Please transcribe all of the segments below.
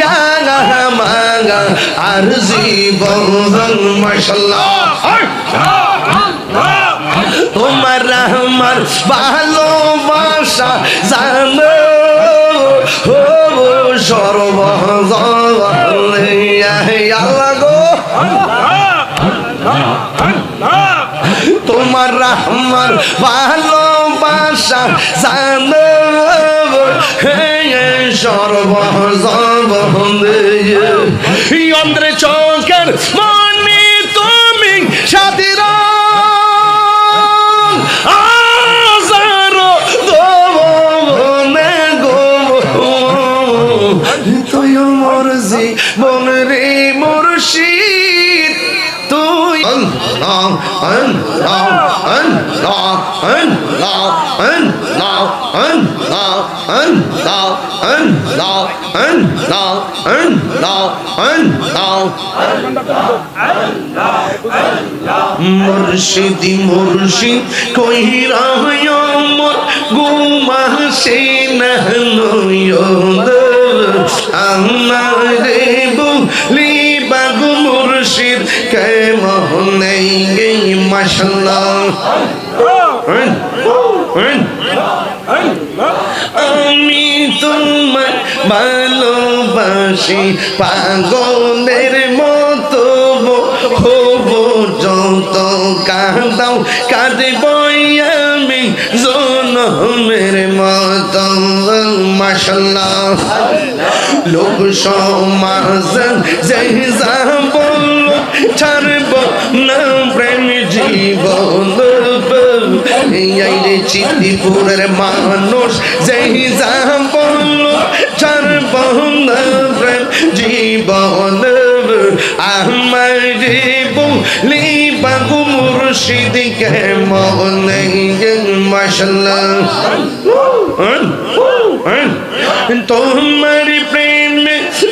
ইয়াগা মাগা আর জীবন মাশাল্লাহ তোমার আমার ভালোবাসা জানো। ও সর্ব আল্লাহ গো। তোমার আমার ভালোবাসা জানো। সর্ব অন্ধ্রে চৌকের মুর্শিদি মুর্শিদ কহিরা আমার গুমা সে নহল আমার গই মাশাল্লাহ আমি তোমার ভালোবাসি পাগলের মতো হব যত কাঁদাও কাঁদব আমি জনমের মতো। মাসাল্লাহ লোক সমাজ যে যা বলল ছাড়ব না। আইরে চিত্তিপুরের মানুষ যেই যা বলল চার বন্ধ জীবন আমার বলি বাবু মুর্শিদিকে মনে মশলা তোমার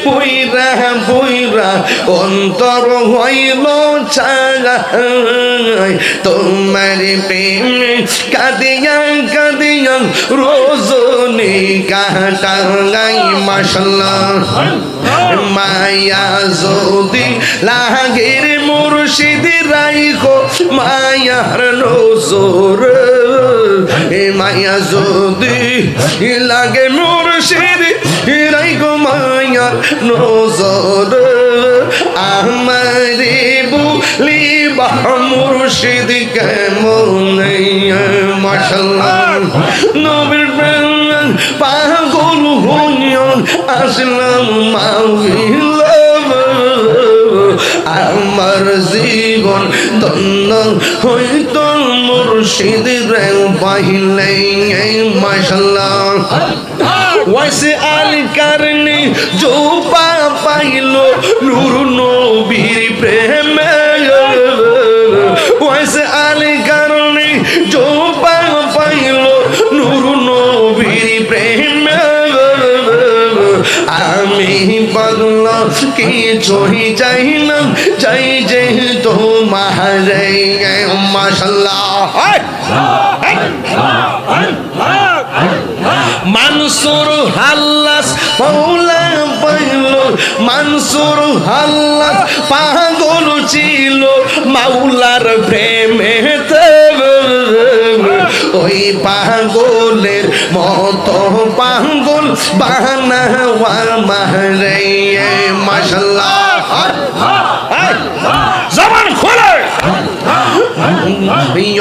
পুইরা পুইরা অন্তর হইল ছাড়াই তোমার প্রেম কাঁদিয়া কাঁদিয়া রোজ কাটালাই মশলা মায়া যদি লাগের মোর রাইখো মায়ার নজর। এ মায়া যদি লাগে মুর্শিদ, রাইখো মায়ার নজর। আমারে বলি বা মুর্শিদ কেমন মাশাল্লাহ। নবীর পাগল হইয়ন আসলাম মাউলা আমার জীবন তন্ন হইত মুর্শিদ রে পাইলে মাশাল্লাহ। ওয়াইসে আলী কারণে জোপা পাইল নূর নবীর প্রেমে। ওয়াইসে আলী কারণে জোপা পাইল নূর নবীর প্রেমে। আমি পাগল কিছুই চাই না চাই যে তোমার মাসাল্লাহ মানসুর হাল্লাস, মৌলা পাইল মানসুর হাল্লাস, পাগল ছিল, মাওলার প্রেমে ওই পাগলের মতো পাগল বানাওয়া মারে মাসাল্লাহ জবান খোলে।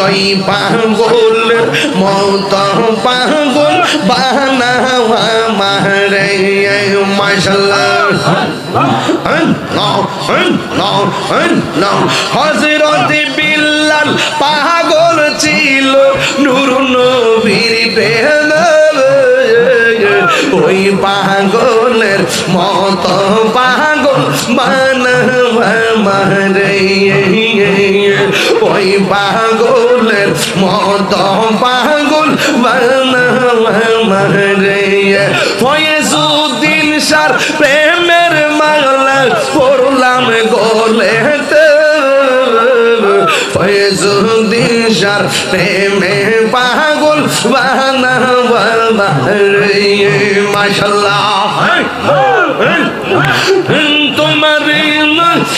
ওই পাগলের মতো পাগল বানাওয়া মারে মাসাল্লাহ হজরত বিল্লাল পাগল ছিল, নূর নবীর প্রেম ওই পাগলের মত পাগল মারে ওই পাগলের মত পাগল বানাওয়া মারে যার প্রেমে পাগল বানাবার বারে মাশাল্লাহ। তোমার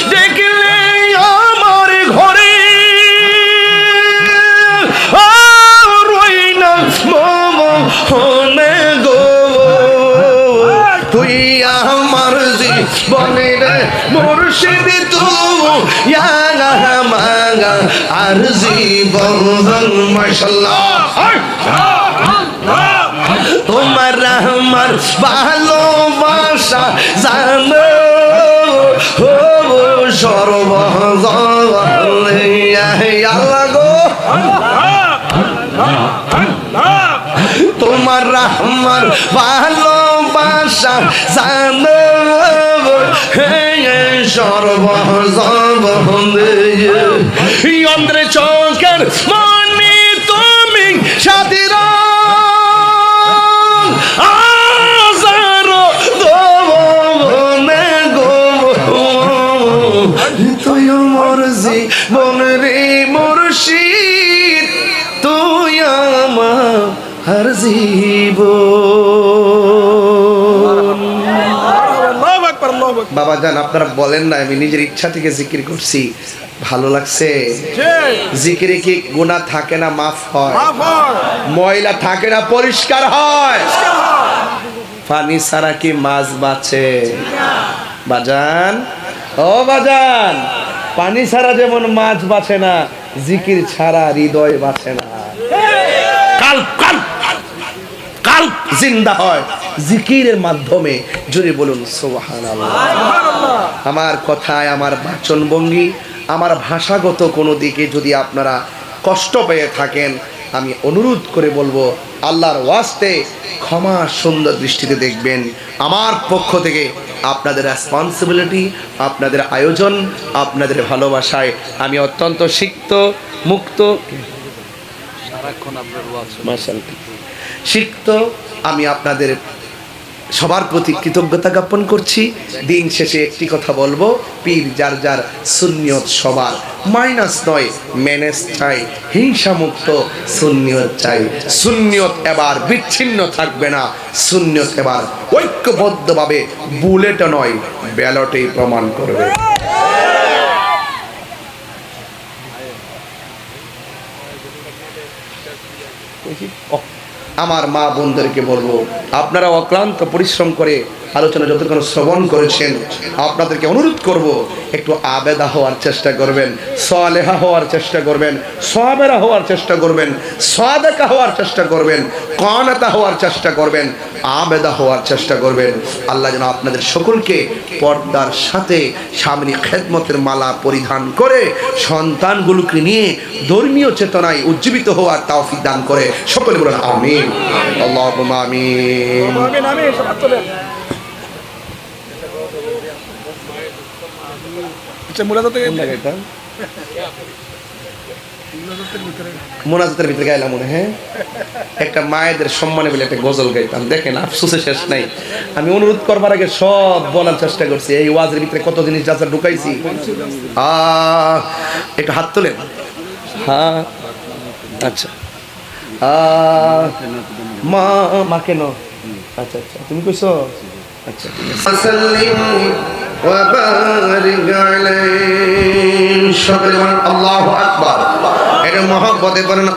দেখলে আমার ঘরে। রই না মম হনে গো। তুই আমার জীবনের মুর্শিদ তু ইয়া মাগা আর জীবন তোমার আমার ভালোবাসা জানো। সর্ব তোমার আমার ভালোবাসা জানো। সর্ব অন্ধ্রে চোখের মনে তুমি সাথীর আজারো দোবনে গো তুই আমার জীবন রে মুর্শিদ বাবা জান আপনারা বলেন না আমি নিজের ইচ্ছা থেকে জিকির করছি। ভালো লাগছে? জিকিরে কি গুণা থাকে না মাফ হয়? মাফ হয়। ময়লা থাকে না পরিষ্কার হয়? পানি ছাড়া কি মাছ বাঁচে? বাজান? ও বাজান পানি ছাড়া যেমন মাছ বাঁচে না জিকির ছাড়া হৃদয় বাঁচে না। কাল কাল কাল জিন্দা হয়। জিকিরের মাধ্যমে জুড়ে বলুন সোহান আমার কথায় আমার বাচন ভঙ্গি আমার ভাষাগত কোনো দিকে যদি আপনারা কষ্ট পেয়ে থাকেন আমি অনুরোধ করে বলব আল্লাহর ওয়াস্তে ক্ষমা সুন্দর দৃষ্টিতে দেখবেন। আমার পক্ষ থেকে আপনাদের রেসপন্সিবিলিটি আপনাদের আয়োজন আপনাদের ভালোবাসায় আমি অত্যন্ত সিক্ত মুক্ত মাশাআল্লাহ। সিক্ত আমি আপনাদের সবার প্রতি কৃতজ্ঞতা জ্ঞাপন করছি। দিন শেষে একটি কথা বলব, পীর যার যার সুন্নিয়ত সবার, মাইনাস নয় ম্যানেজ চাই হিংসা মুক্ত সুন্নিয়ত চাই। সুন্নিয়ত এবার বিচ্ছিন্ন থাকবে না, সুন্নিয়ত এবার ঐক্যবদ্ধভাবে বুলেটও নয়, ব্যালটেই প্রমাণ করবে। আমার মা বোনদেরকে বলব আপনারা অক্লান্ত পরিশ্রম করে আলোচনা যতক্ষণ শ্রবণ করেছেন, আপনাদেরকে অনুরোধ করব, একটু আবেদা হওয়ার চেষ্টা করবেন, সলেহা হওয়ার চেষ্টা করবেন, সবেরা হওয়ার চেষ্টা করবেন, সাদেকা হওয়ার চেষ্টা করবেন, কনাতা হওয়ার চেষ্টা করবেন, আবেদা হওয়ার চেষ্টা করবেন। আল্লাহ যেন আপনাদের সকলকে পর্দার সাথে, সামনে খেদমতের মালা পরিধান করে, সন্তানগুলোকে নিয়ে ধর্মীয় চেতনায় উজ্জীবিত হওয়ার তাওফিক দান করে। সকলে বলেন, আমিন। আল্লাহ আমিন আমিন আমিন সব হাত তোলেন আচ্ছা মুরাদা থেকে মোনাজাতের ভিতরে? গাইলাম মনে হ্যাঁ? একটা মায়েদের সম্মানে বলে একটা গজল গাইতাম। দেখেন আফসোসে শেষ নাই। আমি অনুরোধ করবার আগে সব বলার চেষ্টা করছি। এই ওয়াজের ভিতরে কত জিনিস যা যা ঢুকাইছি। আহ একটু হাত তোলেন। হ্যাঁ। আচ্ছা। মা মা কেন? আচ্ছা আচ্ছা। তুমি কইছো? আচ্ছা আল্লাহ আকবার। এটা মহব্বতে বলেন